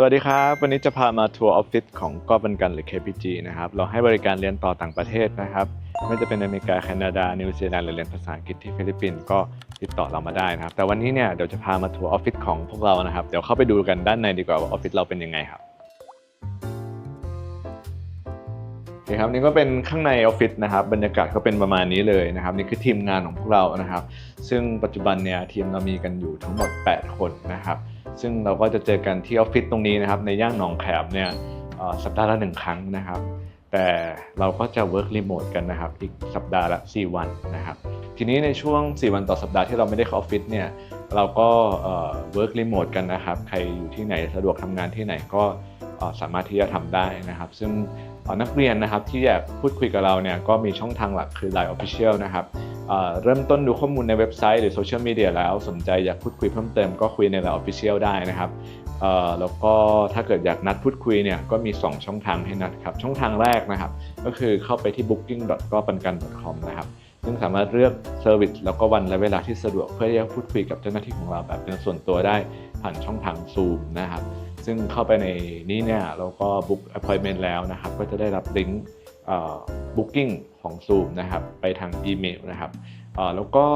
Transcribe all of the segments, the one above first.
สวัสดีครับ วันนี้จะพามาทัวร์ออฟฟิศของก้อบันกันหรือ KPG นะครับ เราให้บริการเรียนต่อต่างประเทศนะครับ ไม่จะเป็นอเมริกา แคนาดา นิวซีแลนด์หรือเรียนภาษาอังกฤษที่ฟิลิปปินส์ก็ติดต่อเรามาได้นะครับ แต่วันนี้เนี่ยเดี๋ยวจะพามาทัวร์ออฟฟิศของพวกเรานะครับ เดี๋ยวเข้าไปดูกันด้านในดีกว่าว่าออฟฟิศเราเป็นยังไงครับโอเคครับนี่ก็เป็นข้างในออฟฟิศนะครับบรรยากาศก็เป็นประมาณนี้เลยนะครับนี่คือทีมงานของพวกเรานะครับ ซึ่งปัจจุบันเนี่ยทีมเรามีกันอยู่ทั้งหมด 8 คนนะครับ ซึ่งเราก็จะเจอกันที่ออฟฟิศตรงนี้นะครับ ในย่านหนองแขมเนี่ยสัปดาห์ละหนึ่งครั้งนะครับ แต่เราก็จะ work remote กันนะครับ อีกสัปดาห์ละ 4 วันนะครับ ทีนี้ในช่วง 4 วันต่อสัปดาห์ที่เราไม่ได้เข้าออฟฟิศเนี่ยเราก็เอ่อ work remote กันนะครับ ใครอยู่ที่ไหนสะดวกทำงานที่ไหนก็ สามารถที่จะทำได้นะครับ ซึ่งนักเรียนนะครับที่อยากพูดคุยกับเราเนี่ยก็มีช่องทางหลักคือ Line Official นะครับเริ่มต้นดูข้อมูลในเว็บไซต์หรือโซเชียลมีเดียแล้วสนใจอยากพูดคุยเพิ่มเติมก็คุยใน Line Official ได้นะครับแล้วก็ถ้าเกิดอยากนัดพูดคุยเนี่ยก็มี 2 ช่องทางให้นัดครับ ช่องทางแรกนะครับ ก็คือเข้าไปที่ booking.gopankan.com นะครับ ซึ่งสามารถเลือกเซอร์วิสแล้วก็วันและเวลาที่สะดวกเพื่อที่จะพูดคุยกับเจ้าหน้าที่ของเราแบบเป็นส่วนตัวได้ผ่านช่องทาง Zoom นะครับ ซึ่งเข้าไปในนี้เนี่ยเราก็ book appointment แล้วนะครับ ก็จะได้รับลิงก์เอ่อ booking ของ Zoom นะครับ ไปทางอีเมลนะครับอ่อแล้วก็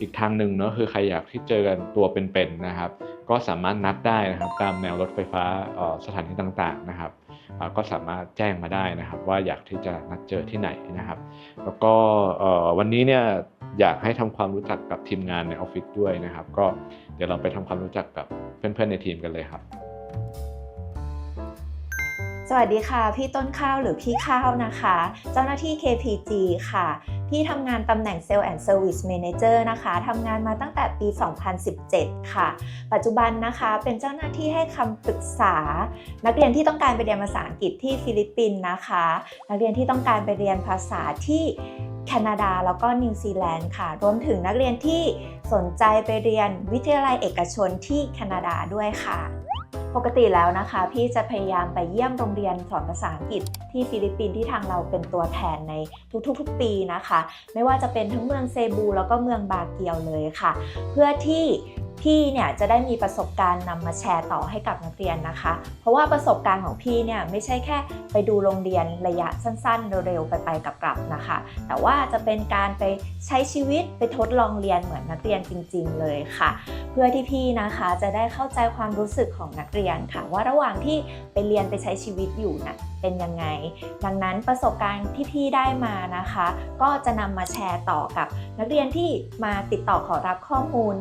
อีกทางหนึ่งเนาะคือใครอยากที่เจอกันตัวเป็นๆนะครับ ก็สามารถนัดได้นะครับ ตามแนวรถไฟฟ้าสถานที่ต่างๆนะครับก็สามารถแจ้งมาได้นะครับ ว่าอยากที่จะนัดเจอที่ไหนนะครับ แล้วก็อ่อวันนี้เนี่ยอยากให้ทำความรู้จักกับทีมงานในออฟฟิศด้วยนะครับ ก็เดี๋ยวเราไปทำความรู้จักกับเพื่อนๆในทีมกันเลยครับ สวัสดีค่ะ พี่ต้นข้าวหรือพี่ข้าวนะคะ เจ้าหน้าที่ KPG ค่ะ พี่ทำงานตำแหน่ง Sales and Service Manager นะคะทำงานมาตั้งแต่ปี 2017 ค่ะ ปัจจุบันนะคะเป็นเจ้าหน้าที่ให้คำปรึกษา นักเรียนที่ต้องการไปเรียนภาษาอังกฤษที่ฟิลิปปินส์นะคะ นักเรียนที่ต้องการไปเรียนภาษาที่แคนาดาแล้วก็นิวซีแลนด์ค่ะ รวมถึงนักเรียนที่สนใจไปเรียนวิทยาลัยเอกชนที่แคนาดาด้วยค่ะ ปกติแล้วนะคะ พี่จะพยายามไปเยี่ยมโรงเรียนสอนภาษาอังกฤษที่ฟิลิปปินส์ที่ทางเราเป็นตัวแทนในทุกๆ ปีนะคะ ไม่ว่าจะเป็นทั้งเมืองเซบูแล้วก็เมืองบาเกียวเลยค่ะ เพื่อที่ พี่เนี่ยจะได้มีประสบการณ์นำมาแชร์ต่อให้กับนักเรียนนะคะ เพราะว่าประสบการณ์ของพี่เนี่ยไม่ใช่แค่ไปดูโรงเรียนระยะสั้นๆ เร็วๆ ไปๆกลับๆนะคะ แต่ว่าจะเป็นการไปใช้ชีวิตไปทดลองเรียนเหมือนนักเรียนจริง ๆ เลยค่ะ เพื่อที่พี่นะคะจะได้เข้าใจความรู้สึกของนักเรียนค่ะ ว่าระหว่างที่ไปเรียนไปใช้ชีวิตอยู่น่ะเป็นยังไง ดังนั้นประสบการณ์ที่พี่ได้มานะคะ ก็จะนำมาแชร์ต่อกับนักเรียนที่มาติดต่อขอรับข้อมูล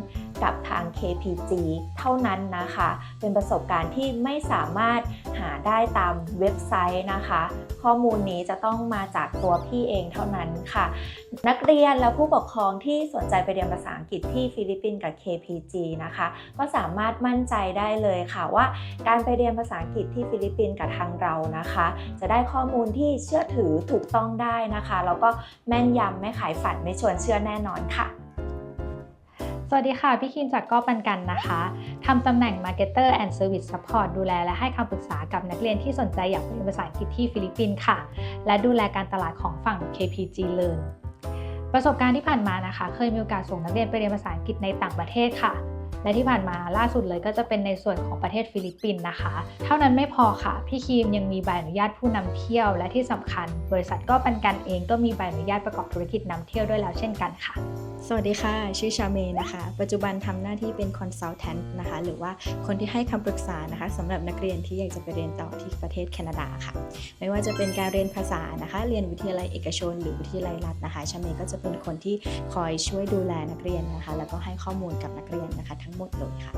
กับทาง KPG เท่านั้นนะคะ เป็นประสบการณ์ที่ไม่สามารถหาได้ตามเว็บไซต์นะคะ ข้อมูลนี้จะต้องมาจากตัวพี่เองเท่านั้นค่ะ นักเรียนและผู้ปกครองที่สนใจไปเรียนภาษาอังกฤษที่ฟิลิปปินส์กับ KPG นะคะ ก็สามารถมั่นใจได้เลยค่ะว่า การไปเรียนภาษาอังกฤษที่ฟิลิปปินส์กับทางเรานะคะ จะได้ข้อมูลที่เชื่อถือถูกต้องได้นะคะแล้วก็แม่นยำไม่ขายฝันไม่ชวนเชื่อแน่นอนค่ะ วัสดีค่ะ พี่คิมจากก้อปันกันนะคะทำตำแหน่ง Marketer and Service Support ดูแลและให้คำปรึกษากับนักเรียนที่สนใจอยากเรียนภาษาอังกฤษที่ฟิลิปปินส์ค่ะ และดูแลการตลาดของฝั่ง KPG Learn ประสบการณ์ที่ผ่านมานะคะ เคยมีโอกาสส่งนักเรียนไปเรียนภาษาอังกฤษในต่างประเทศค่ะ และที่ผ่านมาล่าสุดเลยก็จะเป็นในส่วนของประเทศฟิลิปปินส์นะคะ เท่านั้นไม่พอค่ะ พี่คีมยังมีใบอนุญาตผู้นำเที่ยว และที่สำคัญ บริษัทก็ปันกันเองก็มีใบอนุญาตประกอบธุรกิจนำเที่ยวด้วยแล้วเช่นกันค่ะ สวัสดีค่ะ ชื่อชาเมนะคะ ปัจจุบันทำหน้าที่เป็น consultant นะคะ หรือว่าคนที่ให้คำปรึกษานะคะสำหรับนักเรียนที่อยากจะไปเรียนต่อที่ประเทศแคนาดาค่ะ ไม่ว่าจะเป็นการเรียนภาษานะคะ เรียนวิทยาลัยเอกชน หรือวิทยาลัยรัฐนะคะ ชาเมก็จะเป็นคนที่คอยช่วยดูแลนักเรียนนะคะ แล้วก็ให้ข้อมูลกับนักเรียนนะคะ ทั้งหมดเลยค่ะ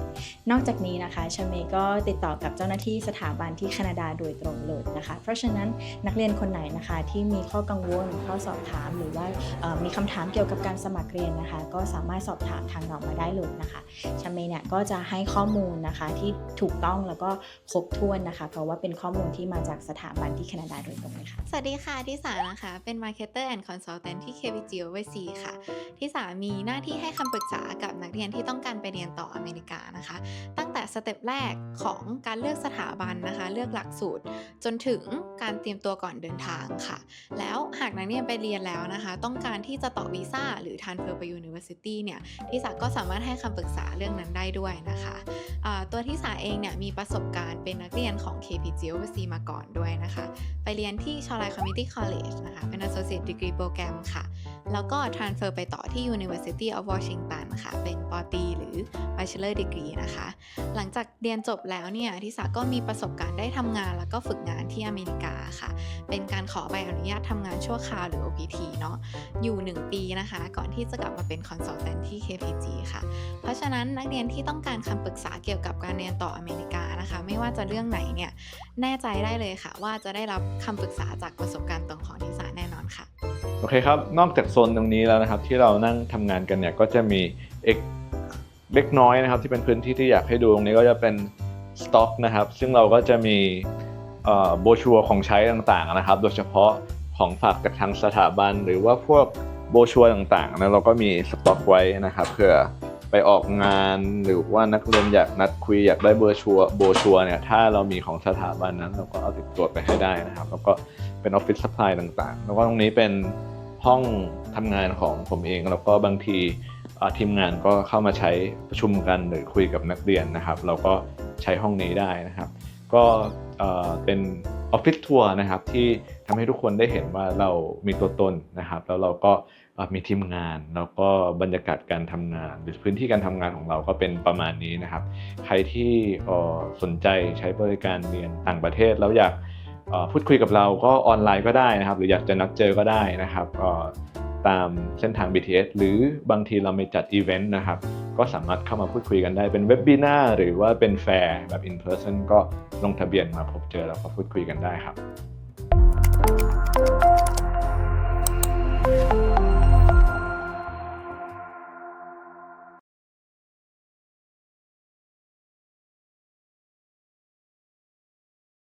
นอกจากนี้นะคะ ชาเมก็ติดต่อกับเจ้าหน้าที่สถาบันที่แคนาดาโดยตรงเลยนะคะ เพราะฉะนั้นนักเรียนคนไหนนะคะที่มีข้อกังวล ข้อสอบถาม หรือว่ามีคำถามเกี่ยวกับการสมัครเรียนนะคะ ก็สามารถสอบถามทางเรามาได้เลยนะคะชาเมเนี่ยก็จะให้ข้อมูลนะคะที่ถูกต้องแล้วก็ครบถ้วนนะคะ เพราะว่าเป็นข้อมูลที่มาจากสถาบันที่แคนาดาโดยตรงเลยค่ะ สวัสดีค่ะที่สานะคะ เป็น Marketer and Consultant ที่ KPG o v e r s e a ค่ะ ที่สามีหน้าที่ให้คำปรึกษากับนักเรียนที่ต้องการไปเรียนต่ออเมริกานะคะ ตั้งแต่สเต็ปแรกของการเลือกสถาบันนะคะ เลือกหลักสูตร จนถึงการเตรียมตัวก่อนเดินทางค่ะ แล้วหากนักเรียนไปเรียนแล้วนะคะ ต้องการที่จะต่อวีซ่าหรือ transfer ไป university เนี่ยที่สาก็สามารถให้คำปรึกษาเรื่องนั้นได้ด้วยนะคะอ่าตัวที่สาเองเนี่ยมีประสบการณ์เป็นนักเรียนของ KPG Overseas มาก่อนด้วยนะคะ ไปเรียนที่ชอ l าย Community College นะคะ เป็น Associate Degree Program ค่ะ แล้วก็ transfer ไปต่อที่ University of Washington ค่ะ เป็นปอตีหรือ Bachelor Degree นะคะ หลังจากเรียนจบแล้วเนี่ยทิสาก็มีประสบการณ์ได้ทำงานแล้วก็ฝึกงานที่อเมริกาค่ะ เป็นการขอใบอนุญาตทำงานชั่วคราวหรือ OPT เนาะ อยู่ 1 ปีนะคะ ก่อนที่จะกลับมาเป็น consultant ที่ KPG ค่ะ เพราะฉะนั้นนักเรียนที่ต้องการคำปรึกษาเกี่ยวกับการเรียนต่ออเมริกานะคะ ไม่ว่าจะเรื่องไหนเนี่ยแน่ใจได้เลยค่ะ ว่าจะได้รับคำปรึกษาจากประสบการณ์ตรงของทิสาแน่นอนค่ะ โอเคครับ นอกจากโซนตรงนี้แล้วนะครับ ที่เรานั่งทำงานกันเนี่ยก็จะมีเอกเล็กน้อยนะครับ ที่เป็นพื้นที่ที่อยากให้ดูตรงนี้ก็จะเป็นสต็อกนะครับ ซึ่งเราก็จะมีโบชัวของใช้ต่างๆนะครับ โดยเฉพาะของฝากจากทางสถาบัน หรือว่าพวก บชัวต่างๆนะเราก็มีสต็อกไว้นะครับเผื่อไปออกงานหรือว่านักเรียนอยากนัดคุยอยากได้เบอร์ชัวโบชัวเนี่ยถ้าเรามีของสถาบันนั้น เราก็เอาติดตัวไปให้ได้นะครับ แล้วก็เป็นออฟฟิศซัพพลายต่างๆ แล้วก็ตรงนี้เป็นห้องทำงานของผมเอง แล้วก็บางทีทีมงานก็เข้ามาใช้ประชุมกันหรือคุยกับนักเรียนนะครับ เราก็ใช้ห้องนี้ได้นะครับ ก็เป็นออฟฟิศทัวร์นะครับที่ ทำให้ทุกคนได้เห็นว่าเรามีตัวตนนะครับ แล้วเราก็มีทีมงาน แล้วก็บรรยากาศการทำงาน หรือพื้นที่การทำงานของเราก็เป็นประมาณนี้นะครับ ใครที่สนใจใช้บริการเรียนต่างประเทศแล้วอยากพูดคุยกับเราก็ออนไลน์ก็ได้นะครับ หรืออยากจะนัดเจอก็ได้นะครับตามเส้นทาง BTS หรือบางทีเราไม่จัดอีเวนต์นะครับ ก็สามารถเข้ามาพูดคุยกันได้เป็นเว็บบีน่าหรือว่าเป็นแฟร์แบบ in person ก็ลงทะเบียนมาพบเจอแล้วก็พูดคุยกันได้ครับ